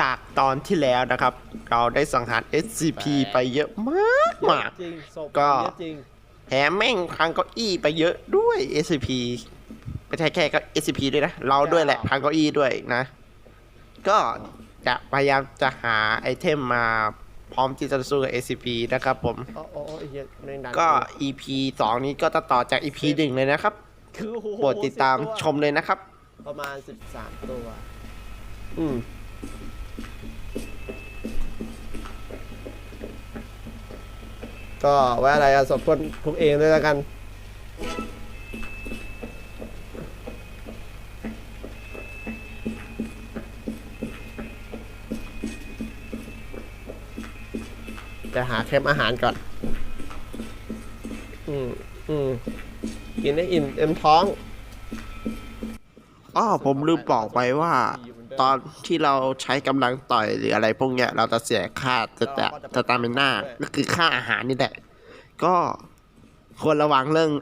จากตอนที่แล้วนะครับ เราได้สังหาร SCP ไปเยอะมากมากจริงศพก็เยอะจริงแถมแม่งพังเก้าอี้ไปเยอะด้วย SCP ไม่ใช่แค่ก็ SCP ด้วยนะ เราด้วยแหละพังเก้าอี้ด้วยนะ ก็จะพยายามจะหาไอเทมมาพร้อมที่จะสู้กับ SCP นะครับผม โอ้โอ้โอ้ไอ้เหี้ยแม่งดังก็ EP 2 นี้ก็จะต่อจาก EP 1 เลยนะครับ คือโอ้โหโปรดติดตามสิบวชมเลยนะครับ ประมาณ 13 ตัว อืม ก็ไว้อะไรอะสมควรทุกเองด้วยแล้วกัน จะหาเค็มอาหารก่อน อืมอืมกินได้อิ่มเต็มท้อง อ๋อผมลืมบอกไปว่า ตอนที่เราใช้กำลังต่อยหรืออะไรพวกเนี้ย เราจะเสียค่าจะจะจะตามเป็นหน้าก็คือค่าอาหารนี่แหละ ก็ควรระวังเรื่อง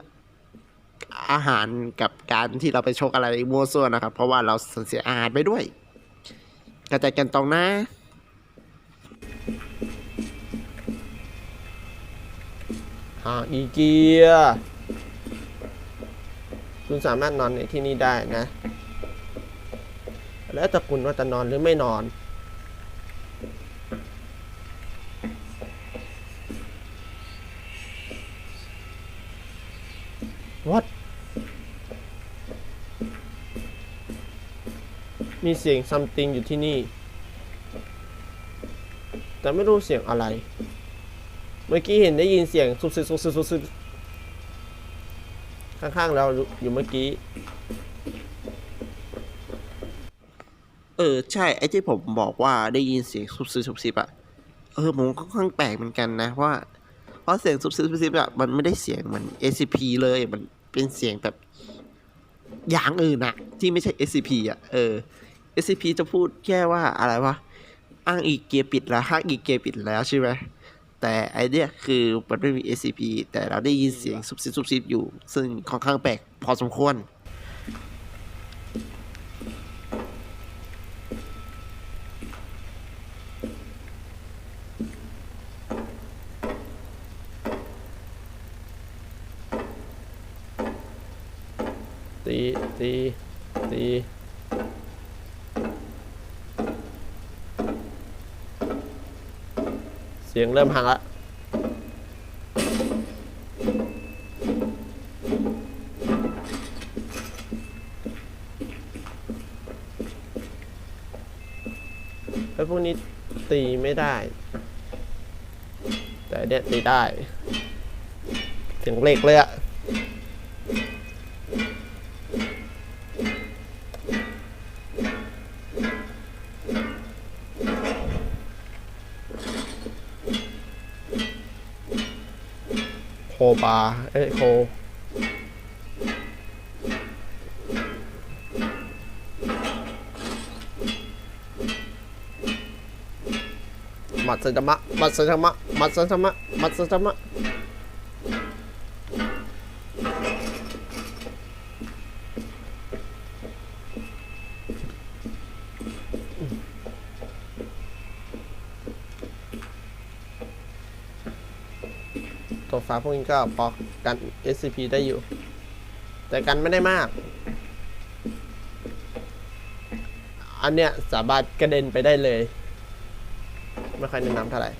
อาหารกับการที่เราไปชกอะไรมั่วซั่วนะครับ เพราะว่าเราเสียอาหารไปด้วยกระจายกันตรงนะหาอีเกียคุณสามารถนอนในที่นี่ได้นะ แล้วแต่คุณว่าจะนอนหรือไม่นอน What มีเสียง something อยู่ที่นี่ แต่ไม่รู้เสียงอะไร เมื่อกี้เห็นได้ยินเสียงสุดสุดสุดสุดสุดสุดข้างๆเราอยู่เมื่อกี้ เออใช่ไอ้ที่ผมบอกว่าได้ยินเสียงซุบซิบซุบซิบอะเออผมก็ค่อนข้างแปลกเหมือนกันนะว่าเพราะเสียงซุบซิบซุบซิบอะมันไม่ได้เสียงเหมือน SCP เลยมันเป็นเสียงแบบอย่างอื่นอะที่ไม่ใช่ SCP อะเออ SCP จะพูดแค่ว่าอะไรวะอ้างอีกเกียร์ปิดแล้วห้างอีกเกียร์ปิดแล้วใช่ไหมแต่ไอเนี้ยคือมันไม่มี SCP แต่เราได้ยินเสียงซุบซิบซุบซิบอยู่ ซึ่งค่อนข้างแปลกพอสมควร ตีตีตีเสียงเริ่มห่างละไอ้พวกนี้ตีไม่ได้ แต่เนี่ยตีได้เสียงเหล็กเลยอะ ปลาเอ้ยโคมัตสึธรรมะมัตสึธรรมะมัตสึธรรมะมัตสึธรรมะ ฟ้าพวกนี้ก็พอกัน SCP ได้อยู่ แต่กันไม่ได้มาก อันเนี้ยสามารถกระเด็นไปได้เลย ไม่ค่อยแนะนำเท่าไหร่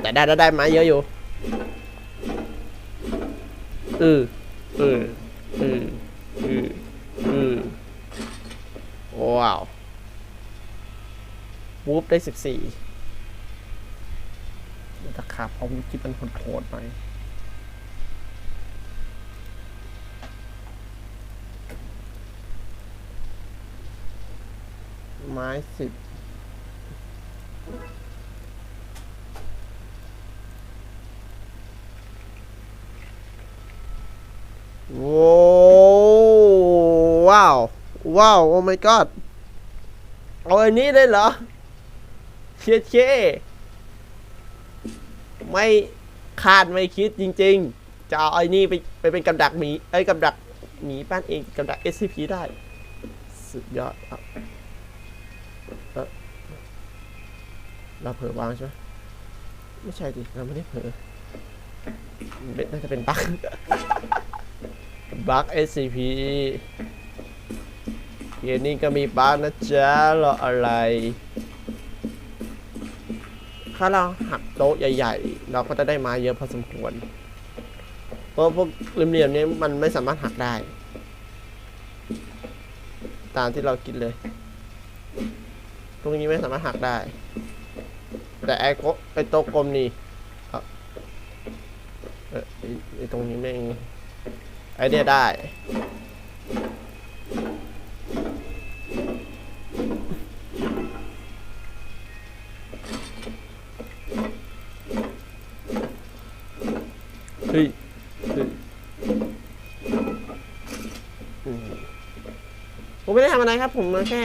แต่ได้ได้ได้ไม้เยอะอยู่อืออืออืออืออือว้าว วูฟได้สิบสี่ ตะขาบเอาวิกิมันโหดๆหน่อยไม้สิบโว้ว้าว ว้าว โอ้ my god เอาอันนี้ได้เหรอเชี่ยเช่ ไม่คาดไม่คิดจริง ๆ จะเอาไอ้นี่ไปไปเป็นกับดักหมีไอ้กับดักหมีป้านเองกับดัก SCP ได้ สุดยอดครับเราเผลอวางใช่ไหมไม่ใช่ดิเราไม่ได้เผลอมันน่าจะเป็นบั๊กบั๊ก SCP เกมนี้ก็มีบั๊กนะจ๊ะรออะไร ถ้าเราหักโต๊ะใหญ่ๆ เราก็จะได้ไมาเยอะพอสมควร เพราะพวกเหลี่ยมๆนี้มันไม่สามารถหักได้ ตามที่เราคิดเลย ตรงนี้ไม่สามารถหักได้ แต่ไอ้โกไอ้โต๊ะกลมนี่เออไอ้ตรงนี้แม่งไอ้เนี่ยได้ เฮ้ยเฮ้ยอืมผมไม่ได้ทำอะไรครับ ผมมาแค่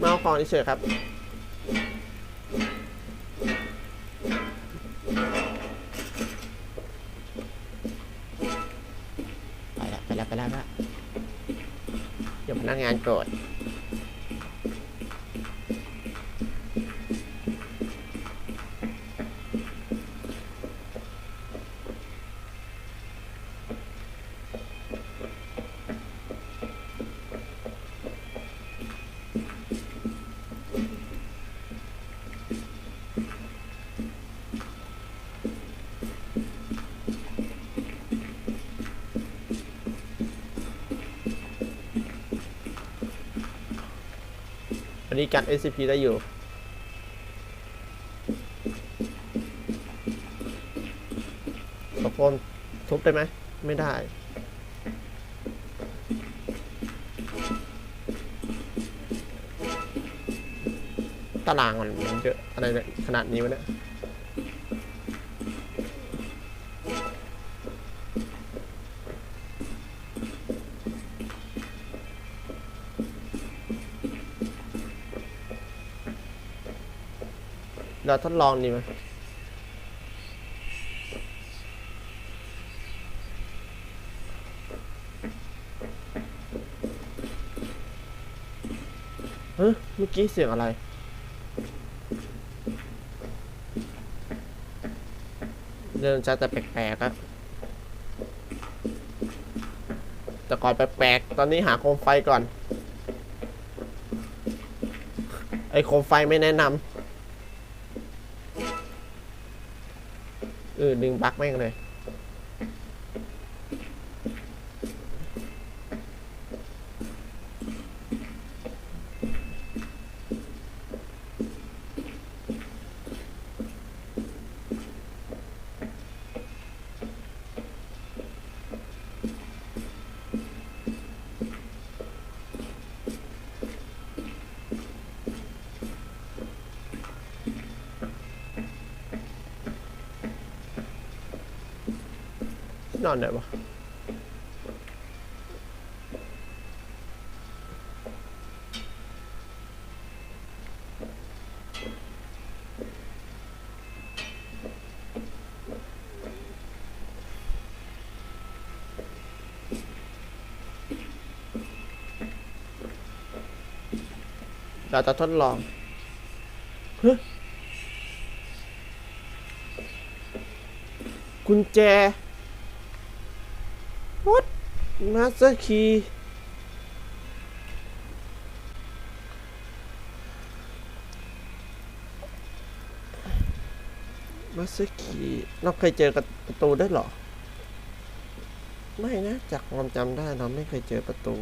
มาเอาของเฉยครับ ไปแล้วไปแล้วไปแล้วไปแล้วเดี๋ยวพนักงานโกรธ นนี้กัน SCP ได้อยู่ตะโกนทุบได้ไหม ไม่ได้ ตารางมันเยอะอะไรขนาดนี้วะเนี่ย เราทดลองดีไหมเฮ้ยเมื่อกี้เสียงอะไรเริ่มจะแต่แปลกๆอะแต่ก่อนแปลกๆ ตอนนี้หาโคมไฟก่อน ไอโคมไฟไม่แนะนำ ออดึงบั๊กแม่งเลย นอนไหนวะเราจะทดลองเฮ้ยกุญแจ What Master Key มาสเตอร์คีเราเคยเจอกับประตูได้หรอ ไม่นะ จากความจำได้เราไม่เคยเจอประตู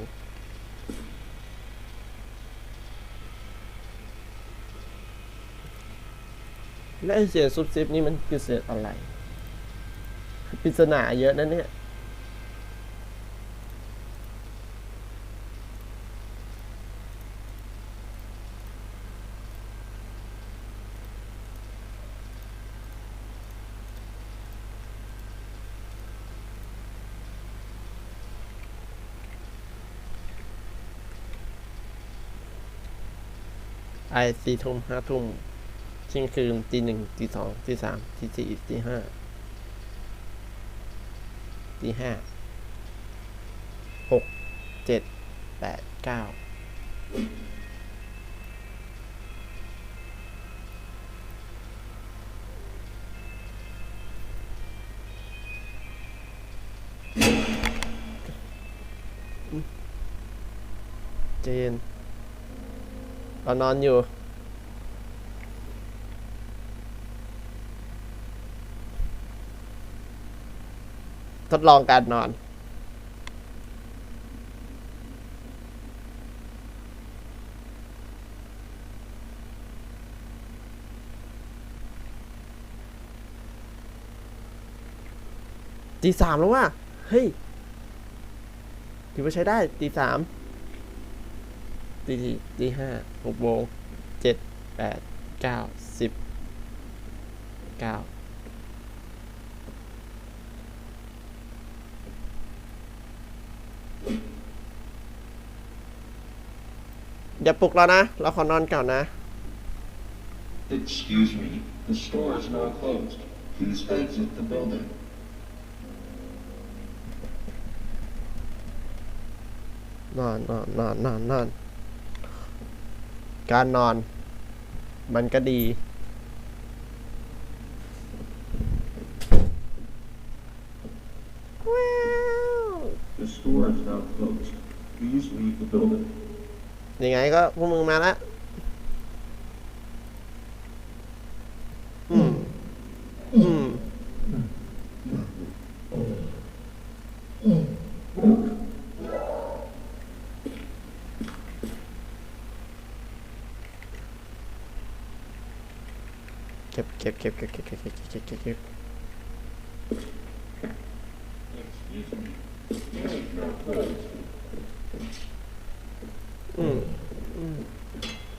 และเสียงซุบซิบนี่มันคือเสียงอะไรปริศนาเยอะนะเนี่ย ไอสี่ทุ่มห้าทุ่มเที่งคืนตีหนึ่งตีสองตีสามตีสี่ตีห้าตีห้าหกเจ็ดแปดเก้าเจน เรานอนอยู่ ทดลองการนอน ตีสามแล้วว่ะ เฮ้ย ถือว่าใช้ได้ตีสาม ตีสี่ตีห้าหกโมงเจ็ดแปดเก้าสิบเก้าอย่าปลุกเรานะ เราขอนอนก่อนนะ Excuse me, the store is now closed. Please exit the building. นอนนอนนอนนอนนอน การนอนมันก็ดีว้าว The store is now closed. Please leave the building. ยังไงก็พวกมึงมาแล้วอืม อืม เก็บเก็บเก็บเก็บเก็บเก็บเก็บเก็บเก็บ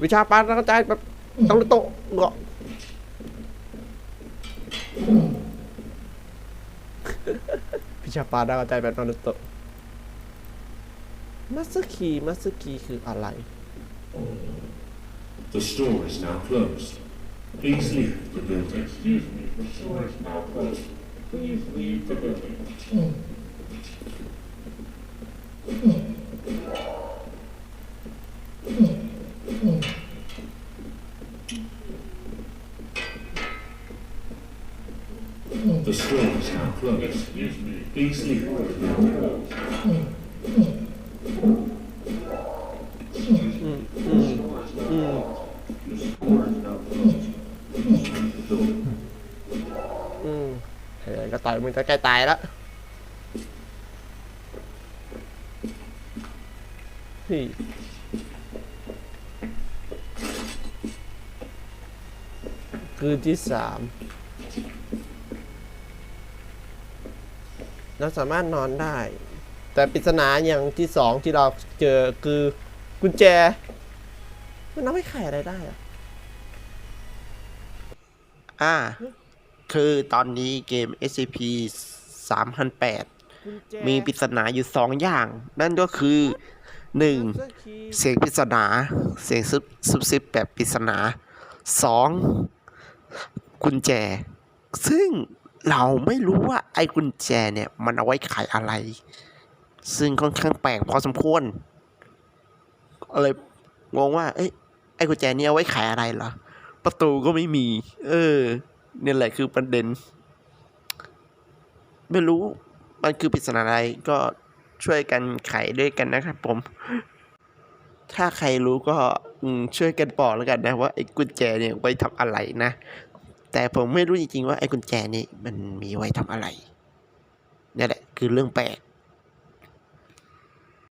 วิชาปาระจายแบบต้องโตเกาะวิชาปาระจายแบบนารุโตะมัสคีมัสคีคืออะไร The store is now closed. Please leave the building. Excuse me, the store is now closed. Please leave the building. The store is now closed. Excuse me. Please leave มึงจะใกล้ตายแล้วเฮ้ยคืนที่สามเราสามารถนอนได้ แต่ปริศนาอย่างที่สองที่เราเจอคือกุญแจ มันเอาไว้ไขอะไรได้อะอ่า คือตอนนี้เกม SCP 3008กุญแจมีปริศนาอยู่สองอย่าง นั่นก็คือหนึ่ง Master Key เสียงปริศนา เสียงซุบซุบซิบแบบปริศนาสองกุญแจ ซึ่งเราไม่รู้ว่าไอ้กุญแจเนี่ย มันเอาไว้ไขอะไร ซึ่งค่อนข้างแปลกพอสมควรก็เลยงงว่า เอ้ยไอ้กุญแจเนี่ยเอาไว้ไขอะไรเหรอประตูก็ไม่มี เออ เนี่ยแหละคือประเด็น ไม่รู้มันคือปริศนาอะไรก็ช่วยกันไขด้วยกันนะครับผม ถ้าใครรู้ก็ช่วยกันบอกแล้วกันนะว่าไอ้กุญแจเนี่ยไว้ทำอะไรนะ แต่ผมไม่รู้จริงๆว่าไอ้กุญแจนี่มันมีไว้ทำอะไรนี่แหละคือเรื่องแปลก